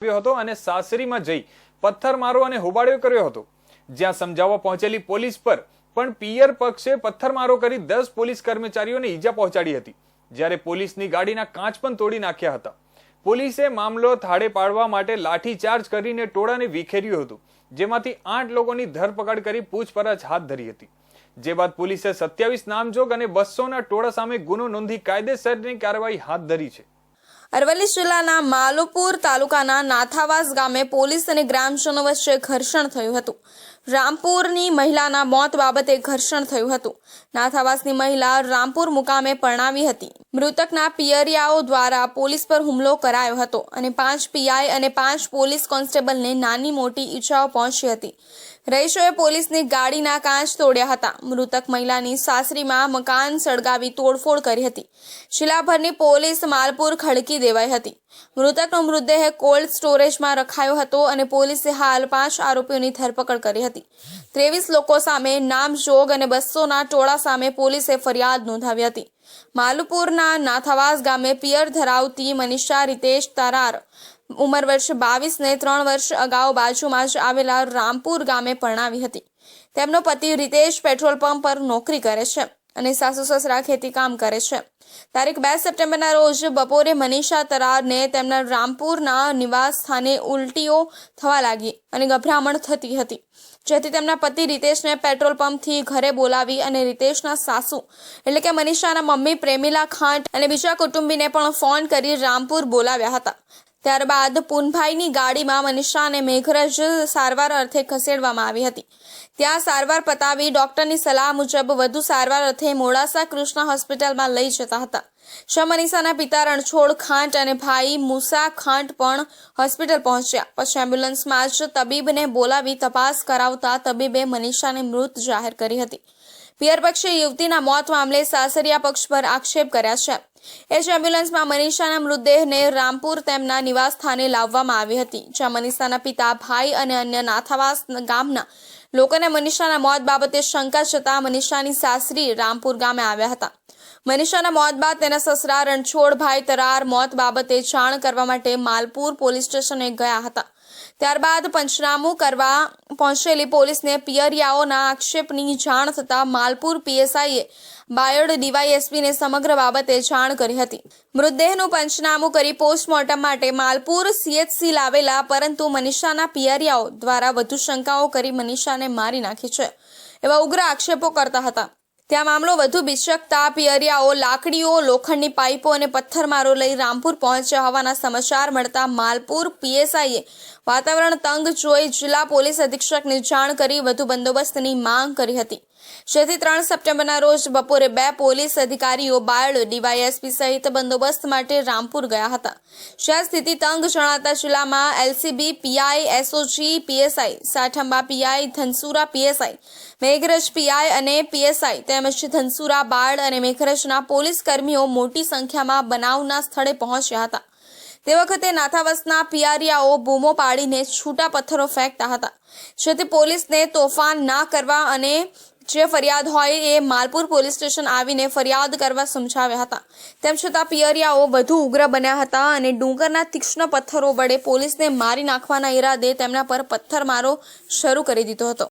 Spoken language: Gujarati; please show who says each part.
Speaker 1: આવ્યો હતો અને સાસરીમાં જઈ પથ્થરમારો અને હોબાળ્યો કર્યો હતો. જ્યાં સમજાવવા પહોંચેલી પોલીસ પર પણ પિયર પક્ષે પથ્થરમારો કરી દસ પોલીસ કર્મચારીઓને ઈજા પહોંચાડી હતી. જ્યારે પોલીસની ગાડીના કાચ પણ તોડી નાખ્યા હતા. પોલીસે મામલો થાળે પાડવા માટે લાઠીચાર્જ કરીને ટોળાને વિખેર્યું હતું, જેમાંથી આઠ લોકોની ધરપકડ કરી પૂછપરછ હાથ ધરી હતી. જે બાદ પોલીસે સત્યાવીસ નામજોગ અને બસોના ટોળા સામે ગુનો નોંધી કાયદેસરની કાર્યવાહી હાથ ધરી છે.
Speaker 2: અરવલ્લી જિલ્લાના માલુપુર તાલુકાના નાથાવાસ ગામે પોલીસ અને ગ્રામજનો વચ્ચે ઘર્ષણ થયું હતું. રામપુરની મહિલાના મોત બાબતે ઘર્ષણ થયું હતું. નાથાવાસની મહિલા રામપુર મુકામે પરણાવી હતી. મૃતકના પિયરિયાઓ દ્વારા પોલીસ પર હુમલો કરાયો હતો અને પાંચ પીઆઈ અને પાંચ પોલીસ કોન્સ્ટેબલને નાની મોટી ઈજાઓ પહોંચી હતી. રહીશોએ પોલીસની ગાડીના કાચ તોડ્યા હતા. મૃતક મહિલાની સાસરીમાં મકાન સળગાવી તોડફોડ કરી હતી. શિલાભરની પોલીસ માલપુર ખડકી દેવાઈ હતી. મૃતકનો મૃતદેહ કોલ્ડ સ્ટોરેજમાં રખાયો હતો અને પોલીસે હાલ પાંચ આરોપીઓની ધરપકડ કરી હતી. ત્રેવીસ લોકો સામે નામજોગ અને બસોના ટોળા સામે પોલીસે ફરિયાદ નોંધાવી હતી. માલુપુરના નાથાવાસ ગામે પિયર ધરાવતી મનીષા, રીતેશ તરાર ઉંમર વર્ષ બાવીસ ને ત્રણ વર્ષ અગાઉ બાજુમાં જ આવેલા રામપુર ગામે પરણાવી હતી. તેમનો પતિ રીતેશ પેટ્રોલ પંપ પર નોકરી કરે છે અને સાસુ સસરા ખેતી કામ કરે છે. તારીખ બે સપ્ટેમ્બરના રોજ બપોરે મનીષા તરારને તેમના રામપુરના નિવાસ સ્થાને ઉલટીઓ થવા લાગી અને ગભરામણ થતી હતી. જેથી તેમના પતિ રીતેશને પેટ્રોલ પંપથી ઘરે બોલાવી અને રીતેશના સાસુ એટલે કે મનીષાના મમ્મી પ્રેમિલા ખાંટ અને બીજા કુટુંબીને પણ ફોન કરી રામપુર બોલાવ્યા હતા. ત્યારબાદ પુનભાઈની ગાડીમાં મનીષા અને મેઘરજ સારવાર અર્થે ખસેડવામાં આવી હતી. ત્યાં સારવાર પતાવી ડોક્ટરની સલાહ મુજબ વધુ સારવાર અર્થે મોડાસા કૃષ્ણ હોસ્પિટલમાં લઈ જતા હતા. જ્યાં મનીષાના પિતા રણછોડ ખાંટ અને ભાઈ મુસા ખાંટ પણ હોસ્પિટલ પહોંચ્યા. પછી એમ્બ્યુલન્સમાં જ તબીબને બોલાવી તપાસ કરાવતા તબીબે મનીષાને મૃત જાહેર કરી હતી. પિયર પક્ષે યુવતીના મોત મામલે સાસરિયા પક્ષ પર આક્ષેપ કર્યા છે. એ એમ્બ્યુલન્સમાં મનીષાના મૃતદેહને રામપુર તેમના નિવાસ સ્થાને લાવવામાં આવી હતી, જ્યાં મનીષાના પિતા, ભાઈ અને અન્ય નાથાવાસ ગામના લોકોને મનીષાના મોત બાબતે શંકા જતા મનીષાની સાસરી રામપુર ગામે આવ્યા હતા. મનીષાના મોત બાદ તેના સસરા રણછોડભાઈ તરાર મોત બાબતે જાણ કરવા માટે માલપુર પોલીસ સ્ટેશને ગયા હતા. ત્યારબાદ પંચનામું કરવા પહોંચેલી પોલીસને પિયરિયાઓના આક્ષેપની જાણ થતાં માલપુર પીએસઆઈએ બાયડ ડીવાયએસપીને સમગ્ર બાબતે જાણ કરી હતી. મૃતદેહનું પંચનામું કરી પોસ્ટમોર્ટમ માટે માલપુર સીએચસી લાવેલા પરંતુ મનીષાના પિયરિયાઓ દ્વારા વધુ શંકાઓ કરી મનીષાને મારી નાખી છે એવા ઉગ્ર આક્ષેપો કરતા હતા. ત્યાં મામલો વધુ બિચકતા પિયરિયાઓ, લાકડીઓ, લોખંડની પાઇપો અને પથ્થરમારો લઈ રામપુર પહોંચ્યા હોવાના સમાચાર મળતા માલપુર પીએસઆઈએ વાતાવરણ તંગ જોઈ જિલ્લા પોલીસ અધિક્ષકને જાણ કરી વધુ બંદોબસ્તની માંગ કરી હતી. જેથી ત્રણ સપ્ટેમ્બરના રોજ બપોરે બે પોલીસ અધિકારીઓ બાયડ ડીવાયએસપી સહિત બંદોબસ્ત માટે રામપુર ગયા હતા. જ્યાં સ્થિતિ તંગ જણાતા જિલ્લામાં LCB, PI, SOG, PSI, Sathamba PI, Dhansura PSI, Meghraj PI અને પીએસઆઈ તેમજ ધનસુરા બાળ અને મેઘરજના પોલીસ કર્મીઓ મોટી સંખ્યામાં બનાવના સ્થળે પહોંચ્યા હતા. તે વખતે નાથાવસના પિયારિયાઓ બૂમો પાડીને છૂટા પથ્થરો ફેંકતા હતા. જેથી પોલીસને તોફાન ના કરવા અને જે ફરિયાદ હોય એ માલપુર પોલીસ સ્ટેશન આવીને ફરિયાદ કરવા સમજાવ્યા હતા. તેમ છતાં પિયરિયાઓ વધુ ઉગ્ર બન્યા હતા અને ડુંગરના તીક્ષ્ણ પથ્થરો વડે પોલીસને મારી નાખવાના ઈરાદે તેમના પર પથ્થરમારો શરૂ કરી દીધો હતો.